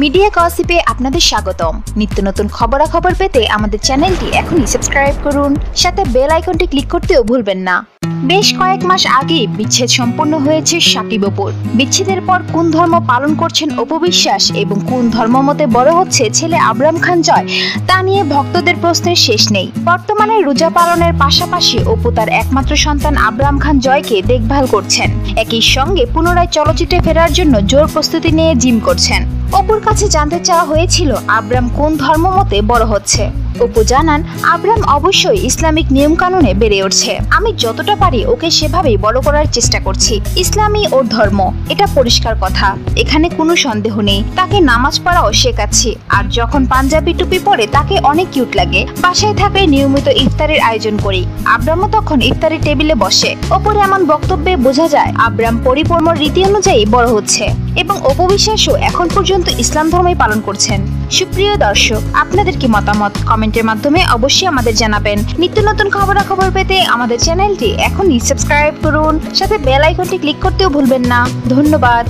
Media গসিপে আপনাদের স্বাগতম। নিত্য নতুন খবরাখবর পেতে আমাদের চ্যানেলটি এখনই সাবস্ক্রাইব করুন, সাথে বেল আইকনটি ক্লিক করতেও ভুলবেন না। বেশ কয়েক মাস আগে বিচ্ছেদ সম্পন্ন হয়েছে সাকিব অপুর বিচ্ছেদের পর কোন ধর্ম পালন করছেন অপবিশ্বাস এবং কোন ধর্ম মতে বড় হচ্ছে ছেলে আবরাম খান জয়, তা নিয়ে ভক্তদের প্রশ্নের শেষ নেই। বর্তমানে রোজা পালনের পাশাপাশি অপু তার একমাত্র সন্তান আবরাম খান জয়কে দেখভাল করছেন। একই সঙ্গে পুনরায় চলচ্চিত্রে ফেরার জন্য জোর প্রস্তুতি নিয়ে জিম করছেন। অপুর কাছে জানতে চাওয়া হয়েছিল আব্রাম কোন ধর্ম মতে বড় হচ্ছে। অপু জানান, আব্রাম অবশ্যই ইসলামিক নিয়ম কানুনে বেড়ে উঠছে। আমি যতটা পারি ওকে সেভাবেই বড় করার চেষ্টা করছি। ইসলামই ওর ধর্ম, এটা পরিষ্কার কথা। এখানে কোনো সন্দেহ নেই। তাকে নামাজ পড়াও শেখাচ্ছি। আর যখন পাঞ্জাবি টুপি পরে তাকে অনেক কিউট লাগে। বাসায় থাকলে নিয়মিত ইফতারের আয়োজন করি। আব্রামও তখন ইফতারের টেবিলে বসে। ওপরে এমন বক্তব্যে বোঝা যায়, আব্রাম পরিপূর্ণ রীতি অনুযায়ী বড় হচ্ছে। এবং অপবিশ্বাসও এখন পর্যন্ত ইসলাম ধর্মই পালন করছেন। সুপ্রিয় দর্শক, আপনাদের কি মতামত? কমেন্টের মাধ্যমে অবশ্যই আমাদের জানাবেন। নিত্য নতুন খবরাখবর পেতে আমাদের চ্যানেলটি এখনই সাবস্ক্রাইব করুন। সাথে বেল আইকনটি ক্লিক করতেও ভুলবেন না। ধন্যবাদ।